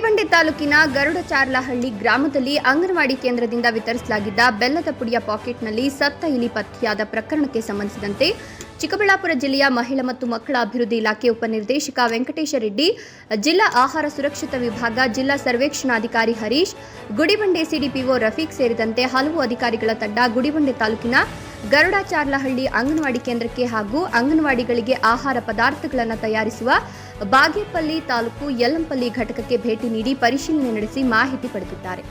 ಗುಡಿಬಂಡೆ ತಾಲೂಕಿನ ಗರುಡಚಾರ್ಲಹಳ್ಳಿ ಗ್ರಾಮದಲ್ಲಿ ಅಂಗನವಾಡಿ ಕೇಂದ್ರದಿಂದ ವಿತರಿಸಲಾಗಿದ್ದ ಬೆಲ್ಲದ ಪುಡಿಯ ಪಾಕೆಟ್ನಲ್ಲಿ ಸತ್ತ ಇಲಿ ಪತ್ತೆಯಾದ ಪ್ರಕರಣಕ್ಕೆ ಸಂಬಂಧಿಸಿದಂತೆ ಚಿಕ್ಕಬಳ್ಳಾಪುರ ಜಿಲ್ಲೆಯ ಮಹಿಳಾ ಮತ್ತು ಮಕ್ಕಳ ಅಭಿವೃದ್ಧಿ ಇಲಾಖೆ ಉಪನಿರ್ದೇಶಕ ವೆಂಕಟೇಶ ರೆಡ್ಡಿ, ಜಿಲ್ಲಾ ಆಹಾರ ಸುರಕ್ಷತಾ ವಿಭಾಗ, ಜಿಲ್ಲಾ ಸರ್ವೇಕ್ಷಣಾಧಿಕಾರಿ ಹರೀಶ್, ಗುಡಿಬಂಡೆ ಸಿಡಿಪಿಒ ರಫೀಕ್ ಸೇರಿದಂತೆ ಹಲವು ಅಧಿಕಾರಿಗಳ ತಂಡ ಗುಡಿಬಂಡೆ ತಾಲೂಕಿನ ಗರುಡಾಚಾರ್ಲಹಳ್ಳಿ ಅಂಗನವಾಡಿ ಕೇಂದ್ರಕ್ಕೆ ಹಾಗೂ ಅಂಗನವಾಡಿಗಳಿಗೆ ಆಹಾರ ಪದಾರ್ಥಗಳನ್ನು ತಯಾರಿಸುವ ಬಾಗೇಪಲ್ಲಿ ತಾಲೂಕು ಯಲ್ಲಂಪಲ್ಲಿ ಘಟಕಕ್ಕೆ ಭೇಟಿ ನೀಡಿ ಪರಿಶೀಲನೆ ನಡೆಸಿ ಮಾಹಿತಿ ಪಡೆದಿದ್ದಾರೆ.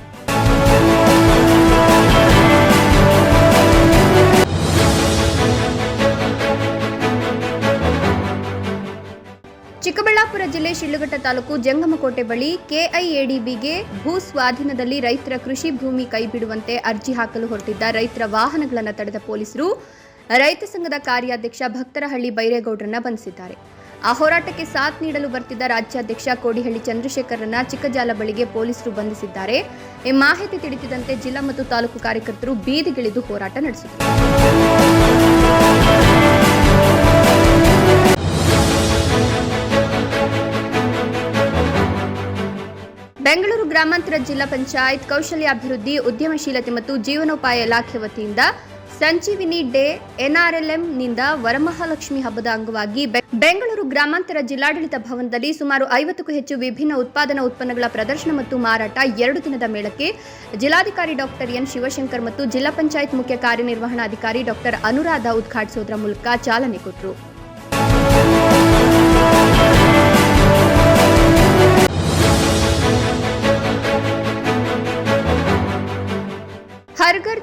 ಚಿಕ್ಕಬಳ್ಳಾಪುರ ಜಿಲ್ಲೆ ಶಿಳ್ಳುಘಟ್ಟ ತಾಲೂಕು ಜಂಗಮಕೋಟೆ ಬಳಿ ಕೆಐಎಡಿಬಿಗೆ ಭೂ ಸ್ವಾಧೀನದಲ್ಲಿ ರೈತರ ಕೃಷಿ ಭೂಮಿ ಕೈಬಿಡುವಂತೆ ಅರ್ಜಿ ಹಾಕಲು ಹೊರಟಿದ್ದ ರೈತರ ವಾಹನಗಳನ್ನು ತಡೆದ ಪೊಲೀಸರು. ರೈತ ಸಂಘದ ಕಾರ್ಯಾಧ್ಯಕ್ಷ ಭಕ್ತರಹಳ್ಳಿ ಬೈರೇಗೌಡರನ್ನ ಬಂಧಿಸಿದ್ದಾರೆ. ಆ ಹೋರಾಟಕ್ಕೆ ಸಾಥ್ ನೀಡಲು ಬರ್ತಿದ್ದ ರಾಜ್ಯಾಧ್ಯಕ್ಷ ಕೋಡಿಹಳ್ಳಿ ಚಂದ್ರಶೇಖರನ್ನ ಚಿಕ್ಕಜಾಲ ಬಳಿಗೆ ಪೊಲೀಸರು ಬಂಧಿಸಿದ್ದಾರೆ. ಈ ಮಾಹಿತಿ ತಿಳಿಸಿದಂತೆ ಜಿಲ್ಲಾ ಮತ್ತು ತಾಲೂಕು ಕಾರ್ಯಕರ್ತರು ಬೀದಿಗಿಳಿದು ಹೋರಾಟ ನಡೆಸಿದರು. ಗ್ರಾಮಾಂತರ ಜಿಲ್ಲಾ ಪಂಚಾಯತ್ ಕೌಶಲ್ಯಾಭಿವೃದ್ಧಿ, ಉದ್ಯಮಶೀಲತೆ ಮತ್ತು ಜೀವನೋಪಾಯ ಇಲಾಖೆ ವತಿಯಿಂದ ಸಂಜೀವಿನಿ ಡೇ ಎನ್ಆರ್ಎಲ್ಎಂನಿಂದ ವರಮಹಾಲಕ್ಷ್ಮಿ ಹಬ್ಬದ ಅಂಗವಾಗಿ ಬೆಂಗಳೂರು ಗ್ರಾಮಾಂತರ ಜಿಲ್ಲಾಡಳಿತ ಭವನದಲ್ಲಿ ಸುಮಾರು ಐವತ್ತಕ್ಕೂ ಹೆಚ್ಚು ವಿಭಿನ್ನ ಉತ್ಪಾದನಾ ಉತ್ಪನ್ನಗಳ ಪ್ರದರ್ಶನ ಮತ್ತು ಮಾರಾಟ ಎರಡು ದಿನದ ಮೇಳಕ್ಕೆ ಜಿಲ್ಲಾಧಿಕಾರಿ ಡಾಕ್ಟರ್ ಎನ್ ಶಿವಶಂಕರ್ ಮತ್ತು ಜಿಲ್ಲಾ ಪಂಚಾಯತ್ ಮುಖ್ಯ ಕಾರ್ಯನಿರ್ವಹಣಾಧಿಕಾರಿ ಡಾಕ್ಟರ್ ಅನುರಾಧ ಉದ್ಘಾಟಿಸುವುದರ ಮೂಲಕ ಚಾಲನೆ ಕೊಟ್ಟರು.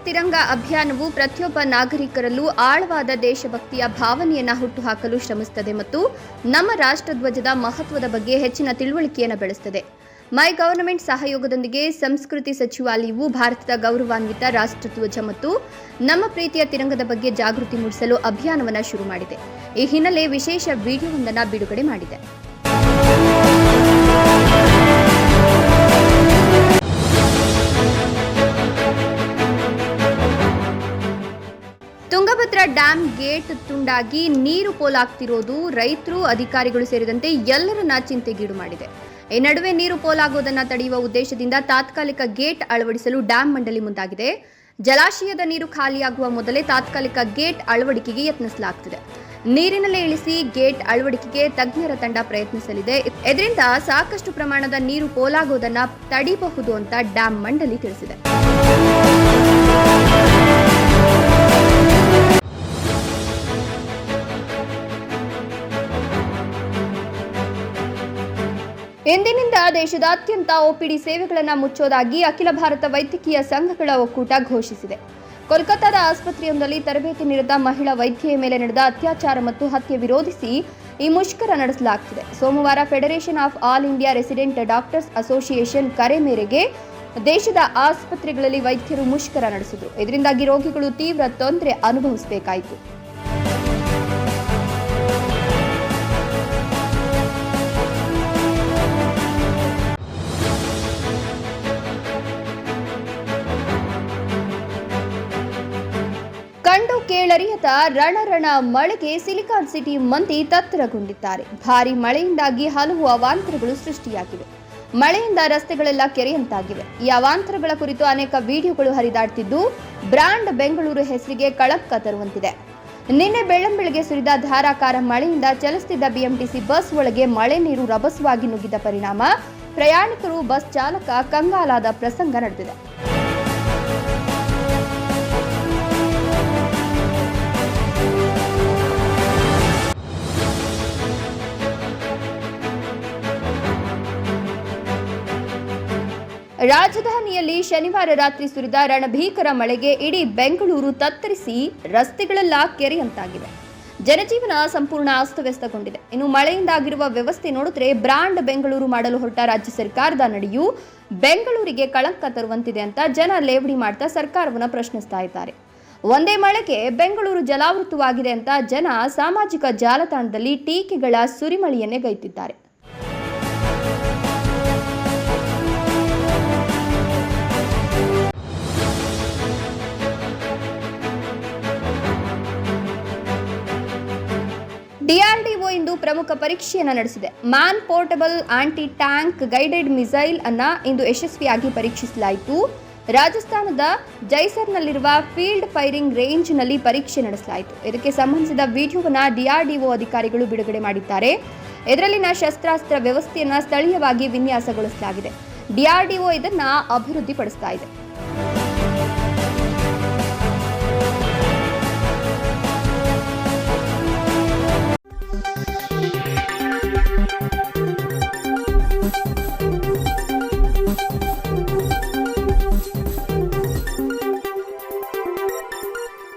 ತಿರಂಗ ಅಭಿಯಾನವು ಪ್ರತಿಯೊಬ್ಬ ನಾಗರಿಕರಲ್ಲೂ ಆಳವಾದ ದೇಶಭಕ್ತಿಯ ಭಾವನೆಯನ್ನು ಹುಟ್ಟುಹಾಕಲು ಶ್ರಮಿಸುತ್ತದೆ ಮತ್ತು ನಮ್ಮ ರಾಷ್ಟ್ರಧ್ವಜದ ಮಹತ್ವದ ಬಗ್ಗೆ ಹೆಚ್ಚಿನ ತಿಳುವಳಿಕೆಯನ್ನು ಬೆಳೆಸುತ್ತದೆ ಮೈ ಗವರ್ನಮೆಂಟ್ ಸಹಯೋಗದೊಂದಿಗೆ ಸಂಸ್ಕೃತಿ ಸಚಿವಾಲಯವು ಭಾರತದ ಗೌರವಾನ್ವಿತ ರಾಷ್ಟ್ರಧ್ವಜ ಮತ್ತು ನಮ್ಮ ಪ್ರೀತಿಯ ತಿರಂಗದ ಬಗ್ಗೆ ಜಾಗೃತಿ ಮೂಡಿಸಲು ಅಭಿಯಾನವನ್ನು ಶುರು ಮಾಡಿದೆ. ಈ ಹಿನ್ನೆಲೆ ವಿಶೇಷ ವಿಡಿಯೋವೊಂದನ್ನು ಬಿಡುಗಡೆ ಮಾಡಿದೆ. ಡ್ಯಾಂ ಗೇಟ್ ತುಂಡಾಗಿ ನೀರು ಪೋಲಾಗ್ತಿರೋದು ರೈತರು, ಅಧಿಕಾರಿಗಳು ಸೇರಿದಂತೆ ಎಲ್ಲರನ್ನ ಚಿಂತೆಗೀಡು ಮಾಡಿದೆ. ಈ ನಡುವೆ ನೀರು ಪೋಲಾಗುವುದನ್ನು ತಡೆಯುವ ಉದ್ದೇಶದಿಂದ ತಾತ್ಕಾಲಿಕ ಗೇಟ್ ಅಳವಡಿಸಲು ಡ್ಯಾಂ ಮಂಡಳಿ ಮುಂದಾಗಿದೆ. ಜಲಾಶಯದ ನೀರು ಖಾಲಿಯಾಗುವ ಮೊದಲೇ ತಾತ್ಕಾಲಿಕ ಗೇಟ್ ಅಳವಡಿಕೆಗೆ ಯತ್ನಿಸಲಾಗುತ್ತಿದೆ ನೀರಿನಲ್ಲೇ ಇಳಿಸಿ ಗೇಟ್ ಅಳವಡಿಕೆಗೆ ತಜ್ಞರ ತಂಡ ಪ್ರಯತ್ನಿಸಲಿದೆ. ಇದರಿಂದ ಸಾಕಷ್ಟು ಪ್ರಮಾಣದ ನೀರು ಪೋಲಾಗುವುದನ್ನು ತಡೆಯಬಹುದು ಅಂತ ಡ್ಯಾಂ ಮಂಡಳಿ ತಿಳಿಸಿದೆ. ಇಂದಿನಿಂದ ದೇಶದಾದ್ಯಂತ ಒಪಿಡಿ ಸೇವೆಗಳನ್ನು ಮುಚ್ಚೋದಾಗಿ ಅಖಿಲ ಭಾರತ ವೈದ್ಯಕೀಯ ಸಂಘಗಳ ಒಕ್ಕೂಟ ಘೋಷಿಸಿದೆ. ಕೋಲ್ಕತ್ತಾದ ಆಸ್ಪತ್ರೆಯೊಂದರಲ್ಲಿ ತರಬೇತಿ ನೀಡಿದ ಮಹಿಳಾ ವೈದ್ಯೆಯ ಮೇಲೆ ನಡೆದ ಅತ್ಯಾಚಾರ ಮತ್ತು ಹತ್ಯೆ ವಿರೋಧಿಸಿ ಈ ಮುಷ್ಕರ ನಡೆಸಲಾಗುತ್ತಿದೆ ಸೋಮವಾರ federation of all India resident doctors association ಕರೆ ಮೇರೆಗೆ ದೇಶದ ಆಸ್ಪತ್ರೆಗಳಲ್ಲಿ ವೈದ್ಯರು ಮುಷ್ಕರ ನಡೆಸಿದರು. ಇದರಿಂದಾಗಿ ರೋಗಿಗಳು ತೀವ್ರ ತೊಂದರೆ ಅನುಭವಿಸಬೇಕಾಯಿತು. ಕೇಳರಿಯದ ರಣರಣ ಮಳೆಗೆ ಸಿಲಿಕಾನ್ ಸಿಟಿ ಮಂದಿ ತತ್ತರಗೊಂಡಿದ್ದಾರೆ. ಭಾರಿ ಮಳೆಯಿಂದಾಗಿ ಹಲವು ಅವಾಂತರಗಳು ಸೃಷ್ಟಿಯಾಗಿವೆ. ಮಳೆಯಿಂದ ರಸ್ತೆಗಳೆಲ್ಲ ಕೆರೆಯಂತಾಗಿವೆ. ಈ ಅವಾಂತರಗಳ ಕುರಿತು ಅನೇಕ ವಿಡಿಯೋಗಳು ಹರಿದಾಡ್ತಿದ್ದು ಬ್ರಾಂಡ್ ಬೆಂಗಳೂರು ಹೆಸರಿಗೆ ಕಳಕ್ಕ ತರುವಂತಿದೆ. ನಿನ್ನೆ ಬೆಳ್ಳಂಬೆಳಗ್ಗೆ ಸುರಿದ ಧಾರಾಕಾರ ಮಳೆಯಿಂದ ಚಲಿಸುತ್ತಿದ್ದ ಬಿಎಂಟಿಸಿ ಬಸ್ ಒಳಗೆ ಮಳೆ ನೀರು ರಭಸವಾಗಿ ನುಗ್ಗಿದ ಪರಿಣಾಮ ಪ್ರಯಾಣಿಕರು ಬಸ್ ಚಾಲಕ ಕಂಗಾಲಾದ ಪ್ರಸಂಗ ನಡೆದಿದೆ. ರಾಜಧಾನಿಯಲ್ಲಿ ಶನಿವಾರ ರಾತ್ರಿ ಸುರಿದ ರಣಭೀಕರ ಮಳೆಗೆ ಇಡೀ ಬೆಂಗಳೂರು ತತ್ತರಿಸಿ ರಸ್ತೆಗಳೆಲ್ಲ ಕೆರೆಯಂತಾಗಿವೆ. ಜನಜೀವನ ಸಂಪೂರ್ಣ ಅಸ್ತವ್ಯಸ್ತಗೊಂಡಿದೆ. ಇನ್ನು ಮಳೆಯಿಂದಾಗಿರುವ ವ್ಯವಸ್ಥೆ ನೋಡಿದ್ರೆ ಬ್ರಾಂಡ್ ಬೆಂಗಳೂರು ಮಾಡಲು ಹೊರಟ ರಾಜ್ಯ ಸರ್ಕಾರದ ನಡೆಯು ಬೆಂಗಳೂರಿಗೆ ಕಳಂಕ ತರುವಂತಿದೆ ಅಂತ ಜನ ಲೇವಡಿ ಮಾಡ್ತಾ ಸರ್ಕಾರವನ್ನು ಪ್ರಶ್ನಿಸ್ತಾ ಇದ್ದಾರೆ. ಒಂದೇ ಮಳೆಗೆ ಬೆಂಗಳೂರು ಜಲಾವೃತವಾಗಿದೆ ಅಂತ ಜನ ಸಾಮಾಜಿಕ ಜಾಲತಾಣದಲ್ಲಿ ಟೀಕೆಗಳ ಸುರಿಮಳೆಯನ್ನೇ ಗೈತಿದ್ದಾರೆ. ಡಿಆರ್ಡಿಒ ಇಂದು ಪ್ರಮುಖ ಪರೀಕ್ಷೆಯನ್ನು ನಡೆಸಿದೆ. Man portable anti tank guided missile ಅನ್ನ ಇಂದು ಯಶಸ್ವಿಯಾಗಿ ಪರೀಕ್ಷಿಸಲಾಯಿತು. ರಾಜಸ್ಥಾನದ ಜೈಸರ್ನಲ್ಲಿರುವ ಫೀಲ್ಡ್ ಫೈರಿಂಗ್ ರೇಂಜ್ನಲ್ಲಿ ಪರೀಕ್ಷೆ ನಡೆಸಲಾಯಿತು. ಇದಕ್ಕೆ ಸಂಬಂಧಿಸಿದ ವಿಡಿಯೋವನ್ನು ಡಿಆರ್ಡಿಒ ಅಧಿಕಾರಿಗಳು ಬಿಡುಗಡೆ ಮಾಡಿದ್ದಾರೆ. ಇದರಲ್ಲಿನ ಶಸ್ತ್ರಾಸ್ತ್ರ ವ್ಯವಸ್ಥೆಯನ್ನು ಸ್ಥಳೀಯವಾಗಿ ವಿನ್ಯಾಸಗೊಳಿಸಲಾಗಿದೆ. ಡಿಆರ್ಡಿಒ ಇದನ್ನು ಅಭಿವೃದ್ಧಿಪಡಿಸ್ತಾ ಇದೆ.